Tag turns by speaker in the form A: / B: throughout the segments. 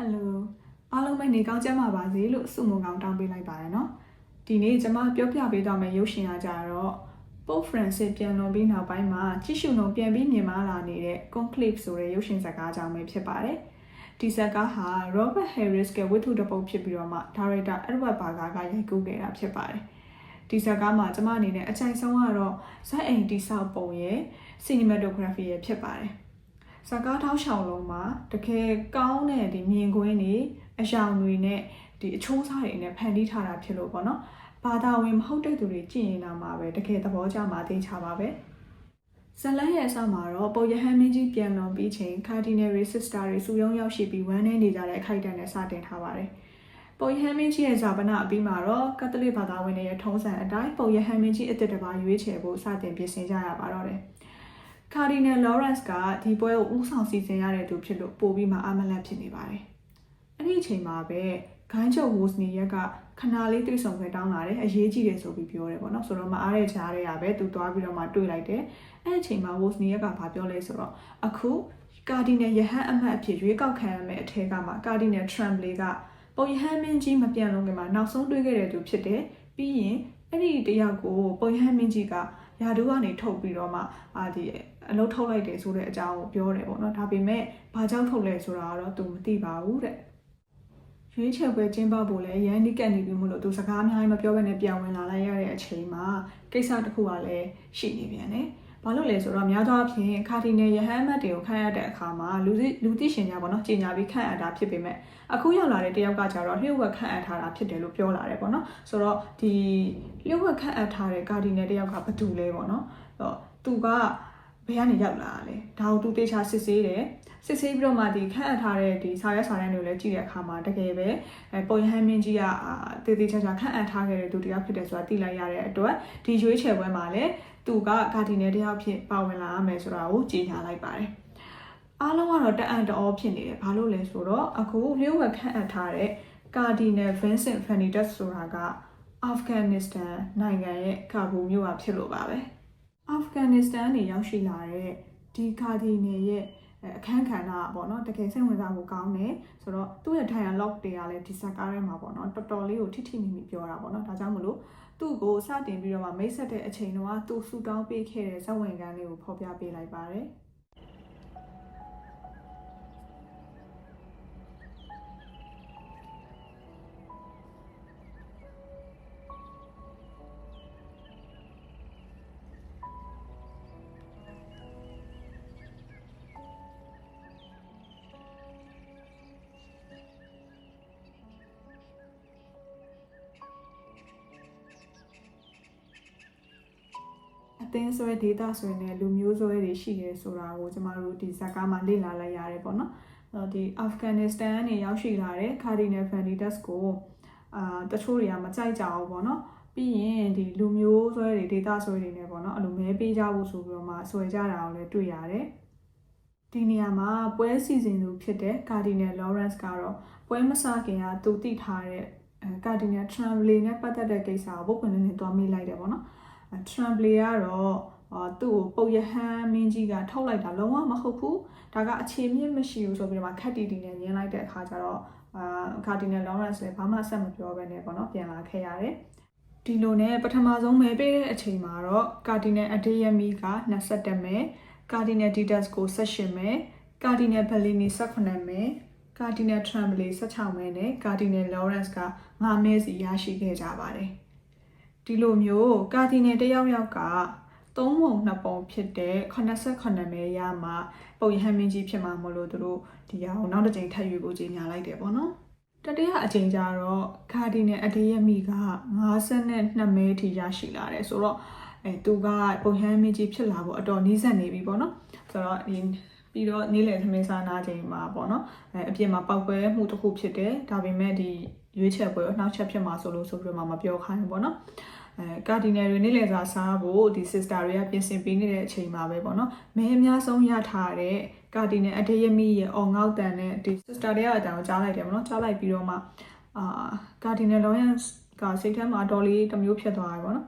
A: ဟယ်လိုအားလုံးပဲနေကောင်းကြမှာပါစေလို့ဆုမွန်ကောင်းတောင်းပေးလိုက်ပါရနော်ဒီနေ့ကျွန်မပြောပြပေးတော့မယ့်ရုပ်ရှင်ကကြတော့ Pope Francis ပြန်လွန်ပြီးနောက်ပိုင်းမှာကြည့်ရှုနှုံပြန်ပြီးမြင်မာလာနေတဲ့ Conclave ဆိုတဲ့ရုပ်ရှင်ဇာတ်ကားကြောင့်ပဲဖြစ်ပါတယ်ဒီဇာတ်ကားဟာ Robert Harris ကဝတ္ထုတစ်ပုဒ်ဖြစ်ပြီးတော့မှ Director Edward Berger ကရိုက်ကူးခဲ့တာဖြစ်ပါတယ်ဒီဇာတ်ကားမှာကျွန်မအနေနဲ့အကြိုက်ဆုံးကတော့ဇက်အိမ်တိဆောက်ပုံရဲ့ cinematography ရဲ့ဖြစ်ပါတယ် စကားထောက်ရှောင်းလုံးမှာတကယ်ကောင်းတဲ့ဒီမြင်ကွင်းတွေအယောင်တွေနဲ့ဒီအချိုးစားတွေနဲ့ဖန်တီးထားတာဖြစ်လို့ပေါ့နော်ဘာသာဝင်မဟုတ်တဲ့သူတွေကြည့်ရင်တော့မှာပဲတကယ်သဘောကျမှာသိချပါပဲဇလန်ရဲ့အစမှာတော့ပုတ်ရဟန်းမင်းကြီးပြန်လွန်ပြီးချိန်ကာဒီနယ်ရီစစ်စတာတွေစုယုံရောက်ရှိပြီးဝမ်းနည်းနေကြတဲ့အခိုက်အတန့်နဲ့စတင်ထားပါတယ်ပုတ်ရဟန်းမင်းကြီးရဲ့ဇာပနာအပြီးမှာတော့ကက်သလစ်ဘာသာဝင်တွေရဲ့ထုံးစံအတိုင်းပုတ်ရဟန်းမင်းကြီးအစ်စ်တစ်ပါးရွေးချယ်ဖို့စတင်ပြင်ဆင်ကြရပါတော့တယ် ကာဒီနယ်လော်ရန့်စ်ကဒီပွဲကိုဦးဆောင်စီစဉ်ရတဲ့သူဖြစ်လို့ပို့ပြီးမှအမလတ်ဖြစ်နေပါတယ်။အဲ့ဒီအချိန်မှာပဲဂိုင်းချုပ်ဝိုစနီရက်ကခဏလေးတွေ့ဆုံခွင့်တောင်းလာတယ်အရေးကြီးတယ်ဆိုပြီးပြောတယ်ပေါ့နော်ဆိုတော့မအားတဲ့ချားတွေကပဲသူသွားပြီးတော့မှတွေ့လိုက်တယ်အဲ့အချိန်မှာဝိုစနီရက်ကဘာပြောလဲဆိုတော့အခုကာဒီနယ်ယဟန်အမတ်အဖြစ်ရွေးကောက်ခံရမယ့်အထက်ကမှကာဒီနယ်ထရမ်လေကပုံယဟန်မင်းကြီးမပြန်လုံးခင်မှာနောက်ဆုံးတွေ့ခဲ့တဲ့သူဖြစ်တယ်ပြီးရင်အဲ့ဒီတယောက်ကိုပုံယဟန်မင်းကြီးကယာဒူကနေထုတ်ပြီးတော့မှအာဒီ အလုပ်ထုတ်လိုက်တယ်ဆိုတဲ့အကြောင်းကိုပြောတယ်ပေါ့နော်ဒါပေမဲ့ဘာကြောင့်ထုတ်လဲဆိုတာကတော့သူမသိပါဘူးတဲ့ရွေးချယ်ပွဲကျင်းပဖို့လဲရန်နီကက်နေပြီမို့လို့သူစကားအများကြီးမပြောဘဲနဲ့ပြန်ဝင်လာလိုက်ရတဲ့အချိန်မှာကိစ္စတစ်ခုကလည်းရှိနေပြန်တယ်ဘာလို့လဲဆိုတော့များသောအားဖြင့်ကာဒီနယ်ယဟန်မတ်တွေကိုခန့်ရတဲ့အခါမှာလူသိလူသိရှင်များပေါ့နော်ကြီးညာပြီးခန့်အပ်တာဖြစ်ပေမဲ့အခုရောက်လာတဲ့တယောက်ကကြတော့လျှို့ဝှက်ခန့်အပ်ထားတာဖြစ်တယ်လို့ပြောလာတယ်ပေါ့နော်ဆိုတော့ဒီလျှို့ဝှက်ခန့်အပ်ထားတဲ့ကာဒီနယ်တယောက်ကဘာတူလဲပေါ့နော်အဲ့တော့သူကဘ ယ်ကနေရောက်လာလဲဒါကိုသူတေချာစစ်ဆေးတယ်စစ်ဆေးပြီးတော့မှဒီခန့်အပ်ထားတဲ့ဒီစာရွက်စာတမ်းတွေကိုလည်းကြည့်တဲ့အခါမှာတကယ်ပဲအဲပုံရဟန်းမင်းကြီးကအာတေတေချာချာခန့်အပ်ထားခဲ့တဲ့သူတယောက်ဖြစ်တယ်ဆိုတာသိလိုက်ရတဲ့အတွက်ဒီရွေးချယ်ပွဲမှာလည်းသူကကာဒီနယ်တယောက်ဖြစ်ပါဝင်လာရမယ်ဆိုတာကိုကြေညာလိုက်ပါတယ်အားလုံးကတော့တအံ့တအောဖြစ်နေတယ်ဘာလို့လဲဆိုတော့အခုလျှို့ဝှက်ခန့်အပ်ထားတဲ့ကာဒီနယ်ဗင်ဆင့်ဖန်နီတက်ဆိုတာကအာဖဂန်နစ္စတန်နိုင်ငံရဲ့ကာဘူမြို့ကဖြစ်လို့ပါပဲ အာဖဂန်နစ္စတန်နေရောက်ရှိလာတဲ့ဒီကာဒီနယ်ရဲ့အဲအခန်းကဏ္ဍပေါ့နော်တကယ်စိတ်ဝင်စားဖို့ကောင်းတယ်ဆိုတော့သူ့ရဲ့ dialogue တွေကလည်းဒီဇက်ကားထဲမှာပေါ့နော်တော်တော်လေးကိုထိထိမိမိပြောတာပေါ့နော်ဒါကြောင့်မလို့သူ့ကိုစတင်ပြီးတော့မှမိတ်ဆက်တဲ့အချိန်တုန်းကသူဆူတောင်းပေးခဲ့တဲ့ဇဝင်ကန်းလေးကိုဖော်ပြပေးလိုက်ပါတယ် သင်းဆွဲဒေတာဆွဲနဲ့လူမျိုးဆွဲတွေရှိတယ်ဆိုတာကိုကျမတို့ဒီဇာတ်ကားမှာလေ့လာလိုက်ရတယ်ပေါ့နော်။အဲ့တော့ဒီအာဖဂန်နစ္စတန်ကနေရောက်ရှိလာတဲ့ကာဒီနယ်ဖန်ဒီတက်စ်ကိုအာတချို့တွေကမကြိုက်ကြဘူးပေါ့နော်။ပြီးရင်ဒီလူမျိုးဆွဲတွေဒေတာဆွဲတွေနဲ့ပေါ့နော်အဲ့လိုမဲပေးကြဖို့ဆိုပြီးတော့မှဆွဲကြတာကိုလည်းတွေ့ရတယ်။ဒီနေရာမှာပွဲစီစဉ်သူဖြစ်တဲ့ကာဒီနယ်လော်ရန့်စ်ကတော့ပွဲမစခင်ကသူတည်ထားတဲ့အဲကာဒီနယ်ထရမ်လေနဲ့ပတ်သက်တဲ့ကိစ္စကိုပုတ်ပွင့်နေနေတွားမိလိုက်တယ်ပေါ့နော်။ Tremblay ကတော့အာသူ့ကိုပုတ်ရဟန်းမင်းကြီးကထုတ်လိုက်တာလုံးဝမဟုတ်ဘူးဒါကအခြေမြင့်မရှိဘူးဆိုပြီးတော့မှခက်တီတီနဲ့ညင်းလိုက်တဲ့အခါကျတော့အာကာဒီနယ်လောရန့်စ်လည်းဘာမှဆက်မပြောဘဲနဲ့ပေါ့နော်ပြန်လာခဲ့ရတယ်ဒီလိုနဲ့ပထမဆုံးမဲပေးတဲ့အချိန်မှာတော့ကာဒီနယ်အဒေယမီက21မဲကာဒီနယ်ဒီတက်စ်ကို18မဲကာဒီနယ်ဘယ်လီနီ18မဲကာဒီနယ်ထရမ်ဘလီ16မဲနဲ့ကာဒီနယ်လောရန့်စ်က9မဲစီရရှိခဲ့ကြပါတယ် ဒီလိုမျိုးကာဒီနယ်တစ်ယောက်ယောက်ကသုံးပုံနှစ်ပုံဖြစ်တဲ့89မဲရမှပုံရဟန်းမင်းကြီးဖြစ်မှာမလို့သူတို့ဒီဟာကိုနောက်တစ်ကြိမ်ထပ်ယူဖို့ကြီးညာလိုက်တယ်ပေါ့နော်တတိယအကြိမ်ကျတော့ကာဒီနယ်အဒေယမီက52မဲထိရရှိလာတယ်ဆိုတော့အဲသူကပုံရဟန်းမင်းကြီးဖြစ်လာဖို့အတော်နီးစပ်နေပြီပေါ့နော်ဆိုတော့ဒီပြီးတော့နေ့လည်သမင်းစားနာချိန်မှာပေါ့နော်အဲအပြင်မှာပောက်ပွဲမှုတစ်ခုဖြစ်တယ်ဒါပေမဲ့ဒီရွေးချယ်ပွဲကိုနောက်ချက်ဖြစ်မှာဆိုလို့ဆိုပြီးတော့မှမပြောခိုင်းဘူးပေါ့နော် အဲကာဒီနယ်တွေနေ့လည်စာစားဖို့ဒီ sister တွေကပြင်ဆင်ပေးနေတဲ့အချိန်မှာပဲပေါ့နော်မင်းအများဆုံးရထားတဲ့ကာဒီနယ်အဒေယမီရဲ့အော်ငေါက်တန်နဲ့ဒီ sister တွေကအတန်ကိုကြားလိုက်တယ်ပေါ့နော်ကြားလိုက်ပြီးတော့မှအာကာဒီနယ်လောရန်ကစိတ်ထဲမှာတော်လေးတစ်မျိုးဖြစ်သွားတယ်ပေါ့နော်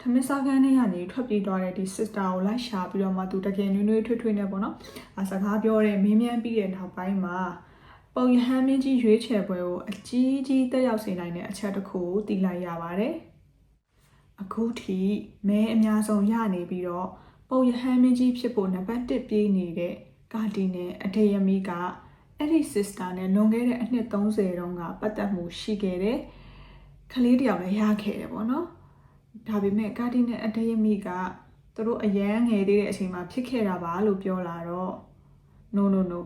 A: ထမင်းစားခန်းထဲကနေထွက်ပြေးသွားတဲ့ဒီ sister ကိုလိုက်ရှာပြီးတော့မှသူတကယ်နွေးနွေးထွေးထွေးနဲ့ပေါ့နော်အစကားပြောတဲ့မင်းမြန်းပြီးတဲ့နောက်ပိုင်းမှာပုံရဟန်းမင်းကြီးရွေးချယ်ပွဲကိုအကြီးကြီးတက်ရောက်စေနိုင်တဲ့အချက်တစ်ခုကိုသိလိုက်ရပါတယ်။ အခုထိမဲအများဆုံးရနေပြီးတော့ပုံရဟန်းမင်းကြီးဖြစ်ဖို့နံပါတ်1ပြေးနေတဲ့ကာဒီနယ်အထေယမီကအဲ့ဒီ sister နဲ့လွန်ခဲ့တဲ့အနှစ်30တုန်းကပတ်သက်မှုရှိခဲ့တဲ့ကလေးတစ်ယောက်လည်းရခဲ့တယ်ပေါ့နော်။ဒါပေမဲ့ကာဒီနယ်အထေယမီကသူတို့အရန်ငယ်သေးတဲ့အချိန်မှာဖြစ်ခဲ့တာပါလို့ပြောလာတော့ no no no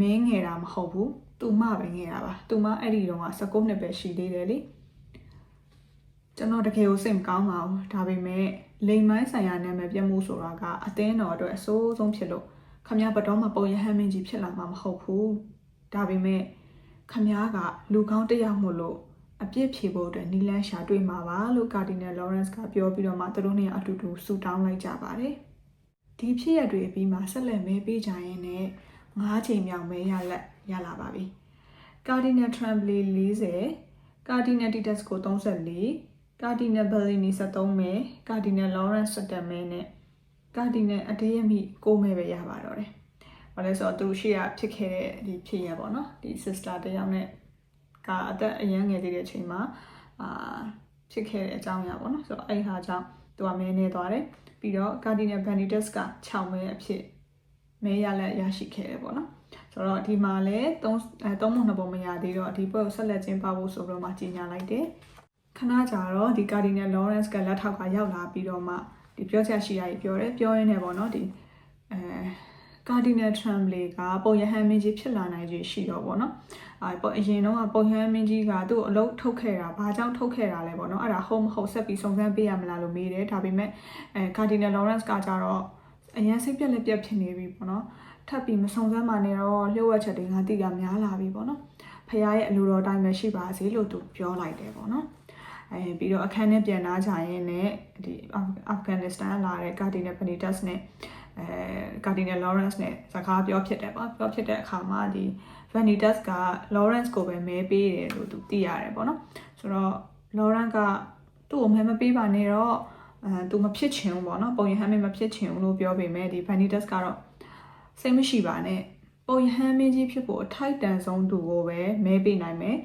A: မင်းငယ်တာမဟုတ်ဘူးသူမပဲငယ်တာပါသူမအဲ့ဒီတော့က19နှစ်ပဲရှိသေးတယ်လေ ကျွန်တော်တကယ်ကိုစိတ်မကောင်းပါဘူးဒါပေမဲ့လိမ်မိုင်းဆိုင်ရာနာမည်ပြတ်မှုဆိုတာကအသင်းတော်အတွက်အဆိုးဆုံးဖြစ်လို့ခမ ्या ဘတော်မှာပုံရဟန်းမင်းကြီးဖြစ်လာမှာမဟုတ်ဘူးဒါပေမဲ့ခမ ्या ကလူကောင်းတစ်ယောက်မို့လို့အပြစ်ဖြေဖို့အတွက်နီလန်းရှာတွေ့မှာပါလို့ကာဒီနယ်လော်ရန့်စ်ကပြောပြီးတော့မှသူတို့နှစ်ယောက်အတူတူဆူတောင်းလိုက်ကြပါတယ်ဒီဖြစ်ရတွေအပြီးမှာဆက်လက်မဲပေးကြရင်လည်း၅ချိန်မြောက်မဲရလက်ရလာပါပြီ။ Cardinal Tremblay 40 Cardinal Tedesco 34 Cardinal Bellini 73မဲ Cardinal Lawrence 17မဲနဲ့ Cardinal အတေးရမိ6မဲပဲရပါတော့တယ်။ဘာလဲဆိုတော့သူရှိရဖြစ်ခဲ့တဲ့ဒီဖြစ်ရပေါ့နော်။ဒီ sister တယောက်နဲ့ကအသက်အရန်ငယ်သေးတဲ့အချိန်မှာအာဖြစ်ခဲ့တဲ့အကြောင်းအရာပေါ့နော်။ဆိုတော့အဲ့ဟာကြောင့်သူကမဲနေသွားတယ်။ပြီးတော့ Cardinal Benitez က6မဲအဖြစ်မဲရလက်ရရှိခဲ့တယ်ပေါ့နော်ဆိုတော့ဒီမှာလည်း3အဲ3ပုံ2ပုံမရသေးတော့ဒီပွဲကိုဆက်လက်ကျင်းပဖို့ဆိုပြီးတော့မှကြီးညာလိုက်တယ် ခဏကြာတော့ဒီ Cardinal Lawrence ကလက်ထောက်ကရောက်လာပြီးတော့မှဒီပြောချက်ရှိတာကြီးပြောတယ်ပြောရင်းနဲ့ပေါ့နော်ဒီအဲ Cardinal Tremblay ကပုံရဟန်းမင်းကြီးဖြစ်လာနိုင်ခြင်းရှိတော့ပေါ့နော်အဲပေါ့အရင်တော့ပုံရဟန်းမင်းကြီးကသူ့အလုပ်ထုတ်ခဲ့တာဘာကြောင့်ထုတ်ခဲ့တာလဲပေါ့နော်အဲ့ဒါဟုတ်မဟုတ်ဆက်ပြီးစုံစမ်းပေးရမလားလို့မေးတယ်ဒါပေမဲ့အဲ Cardinal Lawrence ကကြတော့အရင်စိတ်ပြက်လက်ပြက်ဖြစ်နေပြီပေါ့နော်ထပ်ပြီးမဆုံစမ်းမှနေတော့လျှို့ဝှက်ချက်တွေငါတိကများလာပြီပေါ့နော်ဖခင်ရဲ့အလိုတော်တိုင်းပဲရှိပါစေလို့သူပြောလိုက်တယ်ပေါ့နော် အဲပြီးတော့အခန်းထဲပြန်လာကြရင်လည်းဒီအာဖဂန်နစ္စတန်လာတဲ့ကာဒီနယ်ပနီတက်စ်နဲ့အဲကာဒီနယ်လော်ရန့်စ်နဲ့စကားပြောဖြစ်တယ်ပေါ့ပြောဖြစ်တဲ့အခါမှာဒီဗန်နီတက်စ်ကလော်ရန့်စ်ကိုပဲမဲပေးတယ်လို့သူသိရတယ်ပေါ့နော်ဆိုတော့လော်ရန့်ကသူ့ကိုမဲမပေးပါနဲ့တော့အဲသူမဖြစ်ချင်ဘူးပေါ့နော်ပုံရဟမ်းမင်းမဖြစ်ချင်ဘူးလို့ပြောပေမဲ့ဒီဗန်နီတက်စ်ကတော့စိတ်မရှိပါနဲ့ပုံရဟမ်းမင်းကြီးဖြစ်ဖို့အထိုက်တန်ဆုံးသူကိုပဲမဲပေးနိုင်မယ်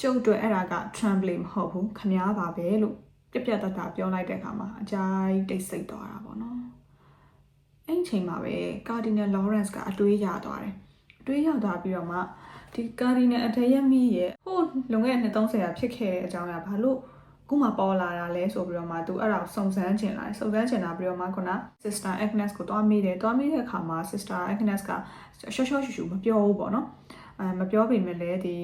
A: ကျုပ်တို့အဲ့ဒါက trembling မဟုတ်ဘူးခမားပါပဲလို့ပြပြတတ်တာပြောလိုက်တဲ့အခါမှာအကြိုက်တိတ်ဆိတ်သွားတာပေါ့နော်အဲ့ချိန်မှာပဲ Cardinal Lawrence ကအတွေးရသွားတယ်အတွေးရသွားပြီးတော့မှဒီ Cardinal အထက်ရမီရဲ့ဟိုလွန်ခဲ့တဲ့နှစ်30ရာဖြစ်ခဲ့တဲ့အကြောင်းအရာဘာလို့ခုမှပေါ်လာတာလဲဆိုပြီးတော့မှသူအဲ့ဒါကိုစုံစမ်းချင်လာတယ်စုံစမ်းချင်လာပြီးတော့မှခုန sister Agnes ကိုတွားမိတယ်တွားမိတဲ့အခါမှာ sister Agnes ကရှော့ရှော့ရှူရှူမပြောဘူးပေါ့နော်အဲမပြောပေမဲ့လည်းဒီ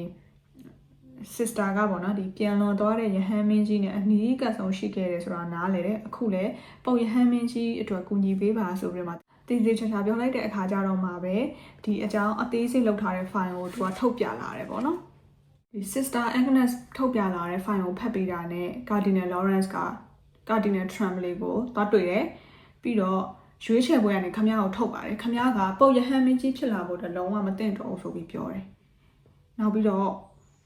A: sister ကပေါ့နော်ဒီပြန်လွန်သွားတဲ့ယဟန်မင်းကြီးနဲ့အနီးကပ်ဆုံးရှိခဲ့တယ်ဆိုတာနားလေတယ်အခုလည်းပုံယဟန်မင်းကြီးအတွက်ကူညီပေးပါဆိုပြီးတော့မှတည်တည်ချာချာပြောလိုက်တဲ့အခါကျတော့မှပဲဒီအကြောင်းအသေးစိတ်လောက်ထားတဲ့ file ကိုသူကထုတ်ပြလာတယ်ပေါ့နော်ဒီ sister Agnes ထုတ်ပြလာတဲ့ file ကိုဖတ်ပေးတာနဲ့ Cardinal Lawrence က Cardinal Tremblay ကိုသွားတွေ့တယ်ပြီးတော့ရွေးချယ်ပွဲကနေခမ ्या ကိုထုတ်ပါတယ်ခမ ्या ကပုတ်ရဟန်းမင်းကြီးဖြစ်လာဖို့တလုံးဝမသင့်တော်ဘူးဆိုပြီးပြောတယ်နောက်ပြီးတော့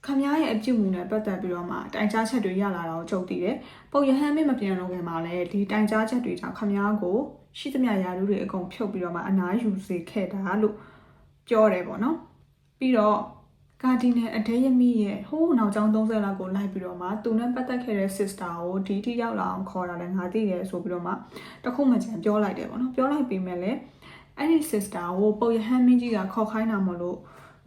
A: ခမ ्या ရဲ့အပြုအမူနဲ့ပတ်သက်ပြီးတော့မှတိုင်ကြားချက်တွေရလာတာကိုကြုံသိတယ်ပုတ်ရဟန်းမင်းမပြန်တော့ခင်မှာလည်းဒီတိုင်ကြားချက်တွေကြောင့်ခမ ्या ကိုရှိသမျှယာရုတွေအကုန်ဖြုတ်ပြီးတော့မှအနားယူစေခဲ့တာလို့ပြောတယ်ပေါ့နော်ပြီးတော့ကာဒီနယ်အဒဲယမီရဲ့ဟိုးနောက်ကျောင်း30လောက်ကိုလိုက်ပြီးတော့မှသူနဲ့ပတ်သက်ခဲ့တဲ့ sister ကိုဒီတိရောက်လာအောင်ခေါ်တာလည်းငါသိတယ်ဆိုပြီးတော့မှတခုမှချင်ပြောလိုက်တယ်ပေါ့နော်ပြောလိုက်ပြီးမဲ့လည်းအဲ့ဒီ sister ကိုပုတ်ရဟန်းမင်းကြီးကခေါ်ခိုင်းတာမလို့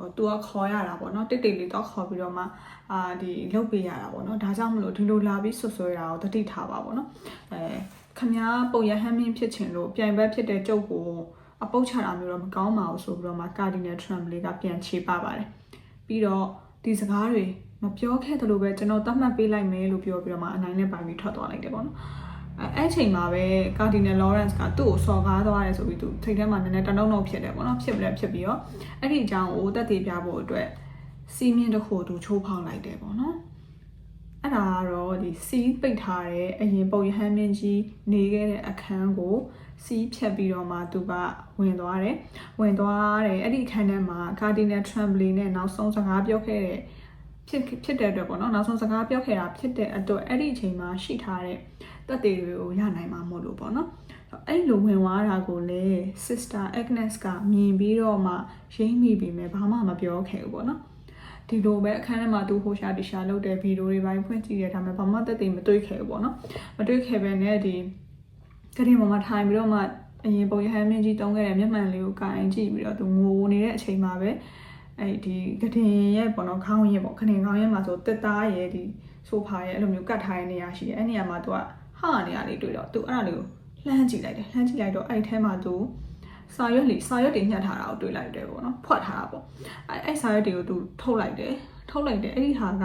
A: ဟိုသူကခေါ်ရတာပေါ့နော်တိတ်တိတ်လေးတော့ခေါ်ပြီးတော့မှအာဒီလုတ်ပေးရတာပေါ့နော်ဒါကြောင့်မလို့ဒီလိုလာပြီးဆွဆွဲတာကိုတတိထားပါပေါ့နော်အဲခမားပုတ်ရဟန်းမင်းဖြစ်ချင်လို့ပြိုင်ဘက်ဖြစ်တဲ့ကျုပ်ကိုအပုတ်ချတာမျိုးတော့မကောင်းပါဘူးဆိုပြီးတော့မှကာဒီနယ်ထရမ်လေးကပြန်ချေပပါတယ်ပြီးတော့ဒီစကားတွေမပြောခဲ့သလိုပဲကျွန်တော်သတ်မှတ်ပေးလိုက်မယ်လို့ပြောပြီးတော့မှအနိုင်နဲ့ပိုင်ပြီးထွက်သွားလိုက်တယ်ပေါ့နော် အဲအဲ့ချိန်မှာပဲကာဒီနယ်လော်ရန့်စ်ကသူ့ကိုစော်ကားသွားတယ်ဆိုပြီးသူထိတ်ထဲမှာနည်းနည်းတနှုံနှုံဖြစ်တယ်ပေါ့နော်ဖြစ်ပြီးဖြစ်ပြီးတော့အဲ့ဒီအကြောင်းကိုတက်တည်ပြဖို့အတွက်စီးမြင့်တစ်ခုသူချိုးဖောက်လိုက်တယ်ပေါ့နော်အဲ့ဒါကတော့ဒီစီးပိတ်ထားတဲ့အရင်ပုံရဟန်းမင်းကြီးနေခဲ့တဲ့အခန်းကိုစီးဖြတ်ပြီးတော့မှသူကဝင်သွားတယ်ဝင်သွားတယ်အဲ့ဒီအခန်းထဲမှာ Cardinal Tremblay နဲ့နောက်ဆုံးစကားပြောခဲ့တဲ့ဖြစ်ဖြစ်တဲ့အတွက်ပေါ့နော်နောက်ဆုံးစကားပြောခဲ့တာဖြစ်တဲ့အတွက်အဲ့ဒီအချိန်မှာရှိထားတဲ့ တက်တွေတွေကိုရနိုင်မှာမို့လို့ပေါ့နော်အဲ့လိုဝင်သွားတာကိုလေ sister Agnes ကမြင်ပြီးတော့မှရိမ့်မိပြီမဲ့ဘာမှမပြောခဲ့ဘူးပေါ့နော်ဒီလိုပဲအခန်းထဲမှာသူဟိုရှာဒီရှာလုပ်တဲ့ဗီဒီယိုတွေပိုင်းဖွင့်ကြည့်ရတာမှဘာမှတက်တည်မတွေ့ခဲ့ဘူးပေါ့နော်မတွေ့ခဲ့ပဲနဲ့ဒီကရင်ပေါ်မှာထိုင်ပြီးတော့မှအရင်ပုံရဟန်းမင်းကြီးတုံးခဲ့တဲ့မျက်မှန်လေးကိုကင်ကြည့်ပြီးတော့သူငိုနေတဲ့အချိန်မှာပဲအဲ့ဒီကတင်ရဲ့ပေါ့နော်ခေါင်းရဲ့ပေါ့ခရင်ခေါင်းရဲ့မှာဆိုတက်သားရဲ့ဒီဆိုဖာရဲ့အဲ့လိုမျိုးကတ်ထားတဲ့နေရာရှိတယ်အဲ့နေရာမှာသူက ဟာနေရာလေးတွေ့တော့သူအဲ့ဒါလေးကိုလှမ်းကြည့်လိုက်တယ်လှမ်းကြည့်လိုက်တော့အဲ့ထဲမှာသူစာရွက်လေးစာရွက်တွေညှက်ထားတာကိုတွေ့လိုက်တယ်ပေါ့နော်ဖွက်ထားတာပေါ့အဲ့အဲ့စာရွက်တွေကိုသူထုတ်လိုက်တယ်ထုတ်လိုက်တယ်အဲ့ဒီဟာက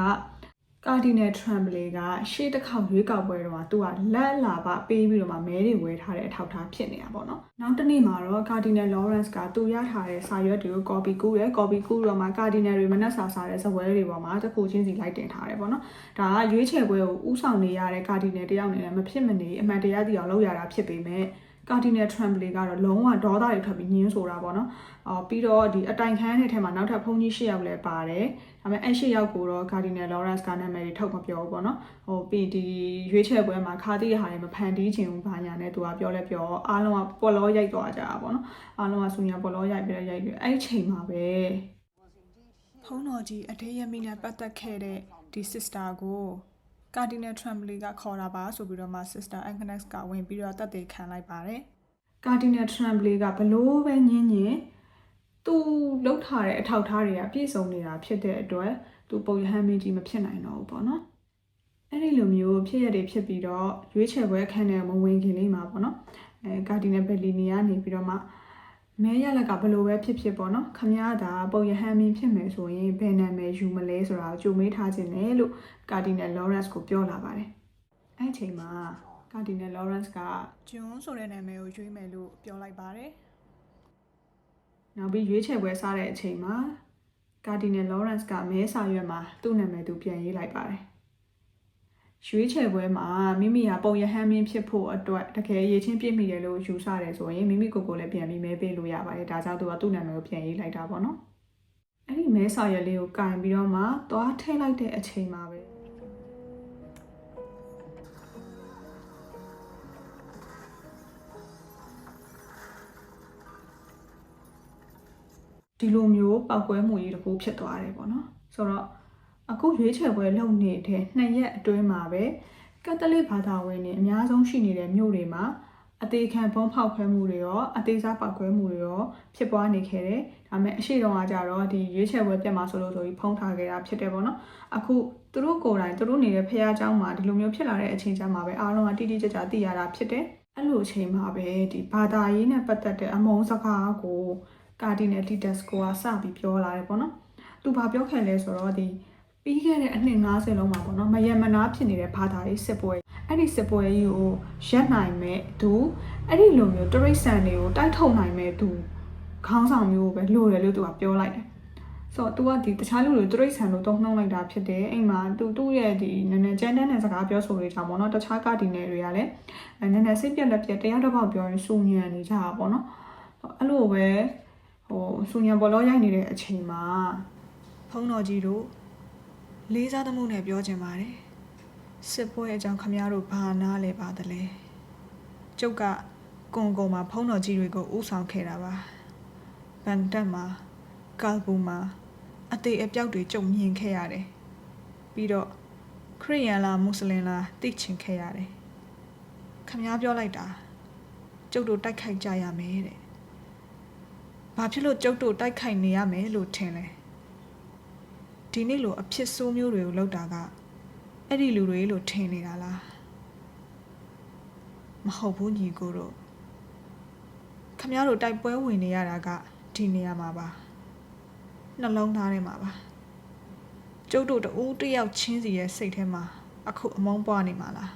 A: ကာဒီနယ်ထရမ်ဘလေကရှေ့တစ်ခေါက်ရွေးကောက်ပွဲတော့သူကလက်လာပပေးပြီးတော့မှမဲတွေဝယ်ထားတဲ့အထောက်အထားဖြစ်နေတာပေါ့နော်နောက်တစ်နေ့မှာတော့ကာဒီနယ်လော်ရန့်စ်ကသူရထားတဲ့စာရွက်တွေကို copy ကူးတယ် copy ကူးတော့မှကာဒီနယ်တွေမနှက်စာစားတဲ့ဇပွဲတွေပေါ်မှာတစ်ခုချင်းစီလိုက်တင်ထားတယ်ပေါ့နော်ဒါကရွေးချယ်ပွဲကိုဥဆောင်နေရတဲ့ကာဒီနယ်တယောက်အနေနဲ့မဖြစ်မနေအမှန်တရားသိအောင်လုပ်ရတာဖြစ်ပေမဲ့ ကာဒီနယ်ထရမ်ဘလေကတော့လုံးဝဒေါသတွေထွက်ပြီးညင်းဆိုတာပေါ့နော်။အော်ပြီးတော့ဒီအတိုင်ခန်းတဲ့ထဲမှာနောက်ထပ်ဖုန်ကြီး၈ယောက်လည်းပါတယ်။ဒါပေမဲ့အဲ့၈ယောက်ကိုတော့ကာဒီနယ်လော်ရန့်စ်ကနာမည်တွေထုတ်မပြောဘူးပေါ့နော်။ဟိုပြီးဒီရွေးချယ်ပွဲမှာခါတိရဟာတွေမဖန်တီးခြင်းဘူးဘာညာနဲ့သူကပြောလဲပြောအားလုံးကပေါ်လောရိုက်သွားကြတာပေါ့နော်။အားလုံးကဆူညာပေါ်လောရိုက်ပြီးတော့ရိုက်ပြီးအဲ့ဒီချိန်မှာပဲဖုန်းတော်ကြီးအထေးရမိနဲ့ပတ်သက်ခဲ့တဲ့ဒီ sister ကို ကာဒီနယ်ထရမ်ဘလီကခေါ်တာပါဆိုပြီးတော့မှ sister Agnes ကဝင်ပြီးတော့တက်သေးခံလိုက်ပါတယ်ကာဒီနယ်ထရမ်ဘလီကဘလို့ပဲညင်းညင်းသူလှုပ်ထားတဲ့အထောက်အထားတွေကပြည့်စုံနေတာဖြစ်တဲ့အတွက်သူပုံရဟန်းမင်းကြီးမဖြစ်နိုင်တော့ဘူးပေါ့နော်အဲ့ဒီလိုမျိုးဖြစ်ရတဲ့ဖြစ်ပြီးတော့ရွေးချယ်ပွဲအခန်းထဲမဝင်ခင်လေးမှာပေါ့နော်အဲကာဒီနယ်ဘယ်လီနီကနေပြီးတော့မှ မဲရလက်ကဘလို့ပဲဖြစ်ဖြစ်ပေါ့နော်ခမရတာပုံရဟန်းမင်းဖြစ်မယ်ဆိုရင်ဘယ်နာမည်ယူမလဲဆိုတာကိုကြိုမေးထားခြင်းနဲ့လို့ကာဒီနယ်လော်ရန့်စ်ကိုပြောလာပါတယ်အဲ့အချိန်မှာကာဒီနယ်လော်ရန့်စ်ကဂျွန်းဆိုတဲ့နာမည်ကိုရွေးမယ်လို့ပြောလိုက်ပါတယ်နောက်ပြီးရွေးချယ်ပွဲစားတဲ့အချိန်မှာကာဒီနယ်လော်ရန့်စ်ကမဲစာရွက်မှာသူ့နာမည်သူပြန်ရေးလိုက်ပါတယ် ရွေးချယ်ပွဲမှာမိမိကပုံရဟန်းမင်းဖြစ်ဖို့အတွက်တကယ်ရည်ချင်းပြည့်မိတယ်လို့ယူဆတယ်ဆိုရင်မိမိကိုယ်ကိုယ်လည်းပြန်ပြီးမဲပေးလို့ရပါတယ်ဒါကြောင့်သူကသူ့နာမည်ကိုပြန်ရေးလိုက်တာပေါ့နော်အဲ့ဒီမဲစာရွက်လေးကိုကင်ပြီးတော့မှသွားထည့်လိုက်တဲ့အချိန်မှာပဲဒီလိုမျိုးပောက်ကွဲမှုကြီးတစ်ခုဖြစ်သွားတယ်ပေါ့နော်ဆိုတော့ အခုရွေးချယ်ပွဲလုပ်နေတဲ့နှစ်ရက်အတွင်းမှာပဲကက်သလစ်ဘာသာဝင်တွေအများဆုံးရှိနေတဲ့မြို့တွေမှာအသေးခံဘုံဖောက်ခွဲမှုတွေရောအသေးစားပောက်ကွဲမှုတွေရောဖြစ်ပွားနေခဲ့တယ်။ဒါပေမဲ့အရှိတုန်းကကြတော့ဒီရွေးချယ်ပွဲပြတ်မှာဆိုလို့ဆိုပြီးဖုံးထားခဲ့တာဖြစ်တယ်ပေါ့နော်။အခုသူတို့ကိုယ်တိုင်သူတို့နေတဲ့ဖះเจ้าမှာဒီလိုမျိုးဖြစ်လာတဲ့အချိန်ကျမှပဲအားလုံးကတိတိကျကျသိရတာဖြစ်တယ်။အဲ့လိုအချိန်မှာပဲဒီဘာသာရေးနဲ့ပတ်သက်တဲ့အမုန်းစကားကိုကာဒီနယ်တီတက်စကိုကစပြီးပြောလာတယ်ပေါ့နော်။သူဘာပြောခဲ့လဲဆိုတော့ဒီ ပြီးခဲ့တဲ့အနှစ်90လုံးမှာပေါ့နော်မယမနာဖြစ်နေတဲ့ဘာသာရေးစစ်ပွဲအဲ့ဒီစစ်ပွဲကြီးကိုရပ်နိုင်မဲ့သူအဲ့ဒီလိုမျိုးတရိတ်ဆန်တွေကိုတိုက်ထုတ်နိုင်မဲ့သူခေါင်းဆောင်မျိုးပဲလိုတယ်လို့သူကပြောလိုက်တယ်ဆိုတော့ तू ကဒီတခြားလူတွေတရိတ်ဆန်လို့တုံ့နှောင်းလိုက်တာဖြစ်တယ်အိမ်မှာ तू သူ့ရဲ့ဒီနည်းနည်းကျန်းတန်းတဲ့စကားပြောဆိုနေကြပါတော့တခြားကဒီနယ်တွေကလည်းနည်းနည်းစိတ်ပြက်လက်ပြက်တရားတစ်ပေါက်ပြောရင်စူညံနေကြတာပေါ့နော်အဲ့လိုပဲဟိုစူညံဘောလုံးရိုက်နေတဲ့အချိန်မှာဖုန်းတော်ကြီးတို့ လေးစားသမှုနဲ့ပြောချင်ပါတယ်စစ်ပွဲအကြောင်းခမရတို့ဘာနာလဲပါသလဲကျုပ်ကကွန်ကုံမှာဖုန်းတော်ကြီးတွေကိုဥဆောင်ခဲ့တာပါဗန်တက်မှာကာဘူမှာအသေးအပြောက်တွေကြုံမြင်ခဲ့ရတယ်ပြီးတော့ခရစ်ယာန်လားမွတ်စလင်လားသိချင်ခဲ့ရတယ်ခမရပြောလိုက်တာကျုပ်တို့တိုက်ခိုက်ကြရမယ်တဲ့ဘာဖြစ်လို့ကျုပ်တို့တိုက်ခိုက်နေရမယ်လို့ထင်လဲ ဒီနေ့လိုအဖြစ်ဆိုးမျိုးတွေကိုလောက်တာကအဲ့ဒီလူတွေလို့ထင်နေတာလားမဟုတ်ဘူးညီကိုတို့ခမရတို့တိုက်ပွဲဝင်နေရတာကဒီနေရာမှာပါနှလုံးသားထဲမှာပါကျုပ်တို့တူတယောက်ချင်းစီရဲ့စိတ်ထဲမှာအခုအမုန်းပွားနေမှာလား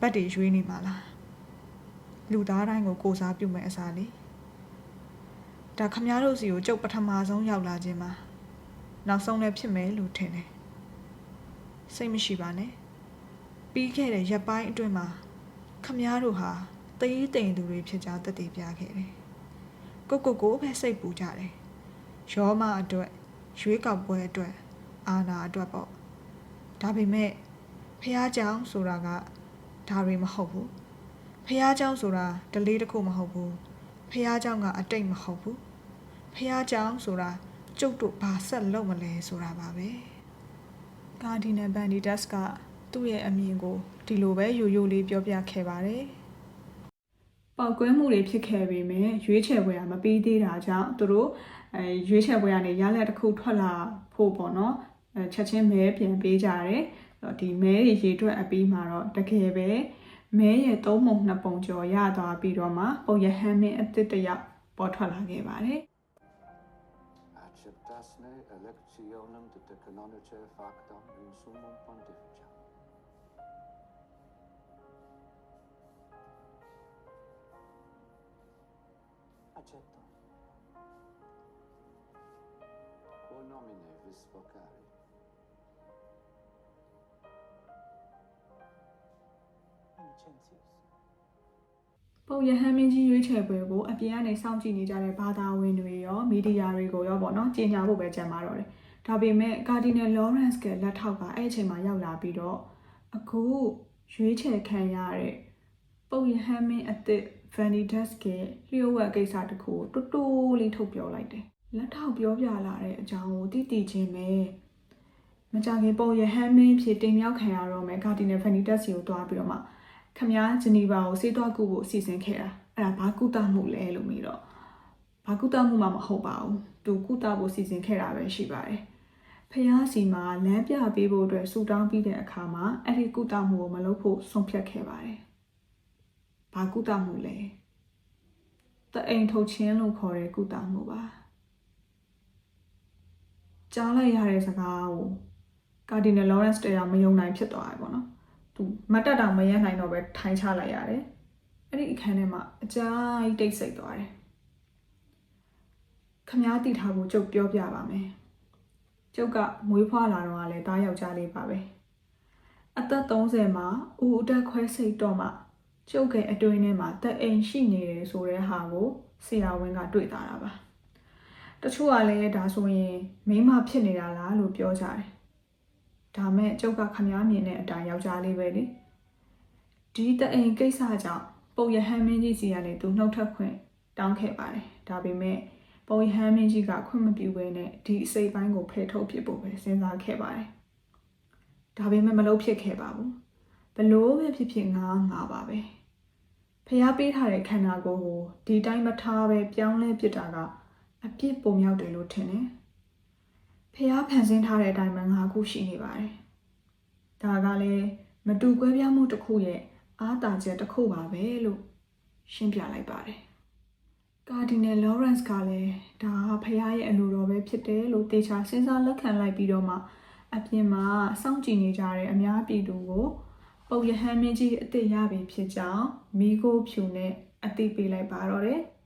A: ဗတ်တွေရွေးနေမှာလားလူသားတိုင်းကိုကိုစားပြုမဲ့အစားလေးဒါခမရတို့စီကိုကျုပ်ပထမဆုံးရောက်လာခြင်းမှာ နောက်ဆုံးလည်းဖြစ်မယ်လို့ထင်တယ်စိတ်မရှိပါနဲ့ပြီးခဲ့တဲ့ရက်ပိုင်းအတွင်းမှာခမည်းတော်ဟာတေးတိမ်သူတွေဖြစ်ကြောင်းတည်ပြခဲ့တယ်ကိုကိုကိုပဲစိတ်ပူကြတယ်ရောမအတွက်ရွေးကောက်ပွဲအတွက်အာနာအတွက်ပေါ့ဒါပေမဲ့ဖះเจ้าဆိုတာကဒါတွေမဟုတ်ဘူးဖះเจ้าဆိုတာဒလေးတစ်ခုမဟုတ်ဘူးဖះเจ้าကအတိတ်မဟုတ်ဘူးဖះเจ้าဆိုတာ ကျုပ်တို့ဘာဆက်လုပ်မလဲဆိုတာပါပဲကာဒီနယ်ဘန်ဒီဒတ်ကသူ့ရဲ့အမြင်ကိုဒီလိုပဲယိုယိုလေးပြောပြခဲ့ပါတယ်ပေါက်ကွဲမှုတွေဖြစ်ခဲ့ပေမဲ့ရွေးချယ်ပွဲကမပြီးသေးတာကြောင့်သူတို့အဲရွေးချယ်ပွဲကနေရလက်တစ်ခုထွက်လာဖို့ပေါ့နော်အဲချက်ချင်းမဲပြန်ပေးကြတယ်အဲ့တော့ဒီမဲတွေရေတွက်အပြီးမှာတော့တကယ်ပဲမဲရဲ့သုံးပုံနှစ်ပုံကျော်ရသွားပြီးတော့မှပုံရဟန်းမင်းအစ်စ်တစ်ယောက်ပေါ်ထွက်လာခဲ့ပါတယ်
B: acceptasne electionem de te canonice factam in summum pontificem.
C: Accetto.
B: Quo nomine vis vocari?
C: Innocentius.
A: ပုံရဟန်းမင်းကြီးရွေးချယ်ပွဲကိုအပြင်ကနေစောင့်ကြည့်နေကြတဲ့ဘာသာဝင်တွေရောမီဒီယာတွေကိုရောပေါ့နော်ကြီးညာဖို့ပဲကြံပါတော့တယ်။ဒါပေမဲ့ကာဒီနယ်လော်ရန့်စ်ကလက်ထောက်ကအဲ့အချိန်မှာရောက်လာပြီးတော့အခုရွေးချယ်ခံရတဲ့ပုံရဟန်းမင်းအသစ်ဗန်နီဒတ်ကလျှို့ဝှက်ကိစ္စတစ်ခုကိုတူတူလေးထုတ်ပြောလိုက်တယ်။လက်ထောက်ပြောပြလာတဲ့အကြောင်းကိုသိသိချင်းပဲမကြခင်ပုံရဟန်းမင်းဖြစ်တင်မြောက်ခံရတော့မယ်ကာဒီနယ်ဗန်နီဒတ်စီကိုတွားပြီးတော့မှ ခမားဂျနီဗာကိုစေးသွားကူဖို့အစီအစဉ်ခဲ့တာအဲ့ဒါဘာကုသမှုလဲလို့မေးတော့ဘာကုသမှုမှမဟုတ်ပါဘူးသူကုသဖို့စီစဉ်ခဲ့တာပဲရှိပါတယ်ဖះစီမှာလမ်းပြပေးဖို့အတွက်ဆူတောင်းပြီးတဲ့အခါမှာအဲ့ဒီကုသမှုကိုမလုပ်ဖို့ဆုံးဖြတ်ခဲ့ပါတယ်ဘာကုသမှုလဲတအိမ်ထုတ်ချင်းလို့ခေါ်တဲ့ကုသမှုပါကြားလိုက်ရတဲ့စကားကိုကာဒီနယ်လော်ရန့်စ်တရားမယုံနိုင်ဖြစ်သွားတယ်ပေါ့နော် သူမတ်တက်တောင်မရနိုင်တော့ပဲထိုင်းချလိုက်ရတယ်။အဲ့ဒီအခန်းထဲမှာအကြာကြီးတိတ်ဆိတ်သွားတယ်။ခမားတိထားဖို့ကျုပ်ပြောပြပါမယ်။ကျုပ်ကမွေးဖွားလာတော့ကလည်းတားယောက်ျားလေးပါပဲ။အသက်30မှာဦးအတက်ခွဲစိတ်တော့မှကျုပ်ရဲ့အတွင်းထဲမှာတက်အိမ်ရှိနေတယ်ဆိုတဲ့ဟာကိုဆရာဝန်ကတွေ့တာတာပါ။တချို့ကလည်းဒါဆိုရင်မိန်းမဖြစ်နေတာလားလို့ပြောကြတယ်။ ဒါမဲ့ကျုပ်ကခမားမြင်တဲ့အတိုင်းယောက်ျားလေးပဲလေဒီတအိမ်ကိစ္စကြောင့်ပုံရဟန်းမင်းကြီးစီကနေသူနှုတ်ထွက်ခွင့်တောင်းခဲ့ပါတယ်ဒါပေမဲ့ပုံရဟန်းမင်းကြီးကခွင့်မပြုဘဲနဲ့ဒီအစိပ်ပိုင်းကိုဖယ်ထုတ်ပစ်ဖို့ပဲစဉ်းစားခဲ့ပါတယ်ဒါပေမဲ့မလုပ်ဖြစ်ခဲ့ပါဘူးဘလို့ပဲဖြစ်ဖြစ်ငါငါပါပဲဖျားပေးထားတဲ့ခန္ဓာကိုယ်ကိုဒီတိုင်းမထားပဲပြောင်းလဲပစ်တာကအပြစ်ပုံမြောက်တယ်လို့ထင်တယ် ဖះဖန်ဆင်းထားတဲ့အတိုင်းမှာငါခုရှိနေပါတယ်။ဒါကလည်းမတူကွဲပြားမှုတစ်ခုရဲ့အားတာချက်တစ်ခုပါပဲလို့ရှင်းပြလိုက်ပါတယ်။ကာဒီနယ်လော်ရန့်စ်ကလည်းဒါဖះရဲ့အလိုတော်ပဲဖြစ်တယ်လို့တေချာစဉ်းစားလက်ခံလိုက်ပြီးတော့မှအပြင်မှာစောင့်ကြည့်နေကြတဲ့အများပြည်သူကိုပုံရဟန်းမင်းကြီးအစ်စ်ရပြီဖြစ်ကြောင်းမိโก้ဖြူနဲ့အသိပေးလိုက်ပါတော့တယ်။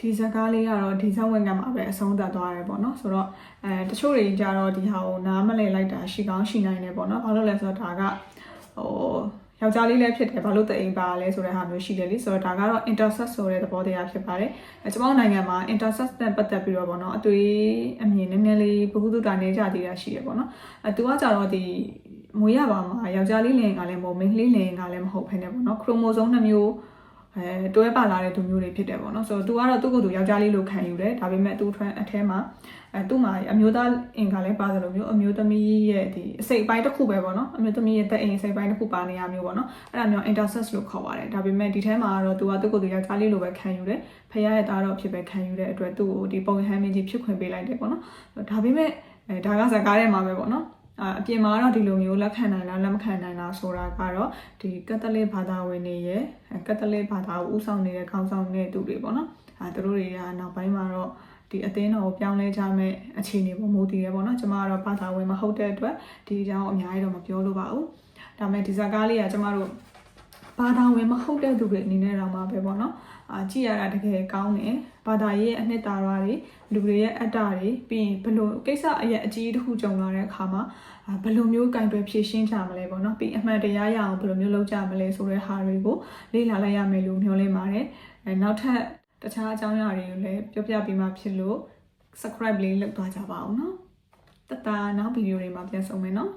A: ဒီဇာတ်ကားလေးကတော့ဒီဇက်ဝင်ကမှာပဲအဆုံးသတ်သွားတယ်ပေါ့နော်ဆိုတော့အဲတချို့တွေကြတော့ဒီဟာကိုနားမလည်လိုက်တာရှိကောင်းရှိနိုင်တယ်ပေါ့နော်ဘာလို့လဲဆိုတော့ဒါကဟိုယောက်ျားလေးလည်းဖြစ်တယ်ဘာလို့တအိမ်ပါလဲဆိုတဲ့ဟာမျိုးရှိတယ်လေဆိုတော့ဒါကတော့ intercept ဆိုတဲ့သဘောတရားဖြစ်ပါတယ်အဲကျွန်တော်နိုင်ငံမှာ intercept နဲ့ပတ်သက်ပြီးတော့ပေါ့နော်အသွေးအမြင်နည်းနည်းလေးဘ ഹു တုတာနေကြသေးတာရှိတယ်ပေါ့နော်အဲသူကကြတော့ဒီမွေးရပါမှာယောက်ျားလေးလင်ကလည်းမဟုတ်မိန်းကလေးလင်ကလည်းမဟုတ်ဖ ೇನೆ ပေါ့နော်ခရိုမိုဆိုးနှစ်မျိုး အဲတွဲပါလာတဲ့သူမျိုးတွေဖြစ်တယ်ပေါ့နော်ဆိုတော့ तू ကတော့သူ့ကိုယ်သူယောက်ျားလေးလိုခံယူတယ်ဒါပေမဲ့ तू ထွန်းအထဲမှာအဲသူ့မှာအမျိုးသားအင်္ဂါလည်းပါတယ်လို့မျိုးအမျိုးသမီးရဲ့ဒီအစိတ်အပိုင်းတစ်ခုပဲပေါ့နော်အမျိုးသမီးရဲ့တက်အိမ်အစိတ်အပိုင်းတစ်ခုပါနေရမျိုးပေါ့နော်အဲ့ဒါမျိုး intersex လို့ခေါ်ပါတယ်ဒါပေမဲ့ဒီထဲမှာကတော့ तू ကသူ့ကိုယ်သူယောက်ျားလေးလိုပဲခံယူတယ်ဖခင်ရဲ့သားတော့ဖြစ်ပဲခံယူတဲ့အတွက်သူ့ကိုဒီပုံဟမ်းမင်းကြီးဖြစ်ခွင့်ပေးလိုက်တယ်ပေါ့နော်ဒါပေမဲ့အဲဒါကဇာကားထဲမှာပဲပေါ့နော် အအပြင်မှာတော့ဒီလိုမျိုးလက်ခံနိုင်လားလက်မခံနိုင်လားဆိုတာကတော့ဒီကက်သလစ်ဘာသာဝင်တွေရဲ့အဲကက်သလစ်ဘာသာကိုဥဆောင်နေတဲ့ခေါင်းဆောင်တဲ့သူတွေပေါ့နော်အဲသူတို့တွေကနောက်ပိုင်းမှာတော့ဒီအသင်းတော်ကိုပြောင်းလဲကြမဲ့အခြေအနေပေါ်မူတည်ရပေါ့နော်ကျမကတော့ဘာသာဝင်မဟုတ်တဲ့အတွက်ဒီအကြောင်းအများကြီးတော့မပြောလို့ပါဘူးဒါပေမဲ့ဒီဇာကားလေးကကျမတို့ဘာသာဝင်မဟုတ်တဲ့သူတွေအနေနဲ့တော့မှာပဲပေါ့နော် အာကြည့်ရတာတကယ်ကောင်းတယ်ဘာသာရေးရဲ့အနှစ်သာရတွေလူတွေရဲ့အတ္တတွေပြီးရင်ဘလို့ကိစ္စအရဲ့အကြီးတစ်ခုကြုံလာတဲ့အခါမှာအာဘယ်လိုမျိုးကင်တွယ်ဖြည့်ရှင်းကြမလဲပေါ့နော်ပြီးအမှန်တရားရအောင်ဘယ်လိုမျိုးလုပ်ကြမလဲဆိုတဲ့ဟာတွေကိုလေ့လာလိုက်ရမယ်လို့မျှော်လင့်ပါတယ်အဲနောက်ထပ်တခြားအကြောင်းအရာတွေကိုလည်းပြောပြပေးမှဖြစ်လို့ subscribe လေးလုပ်သွားကြပါအောင်နော်တတနောက်ဗီဒီယိုတွေမှာပြန်ဆုံမယ်နော်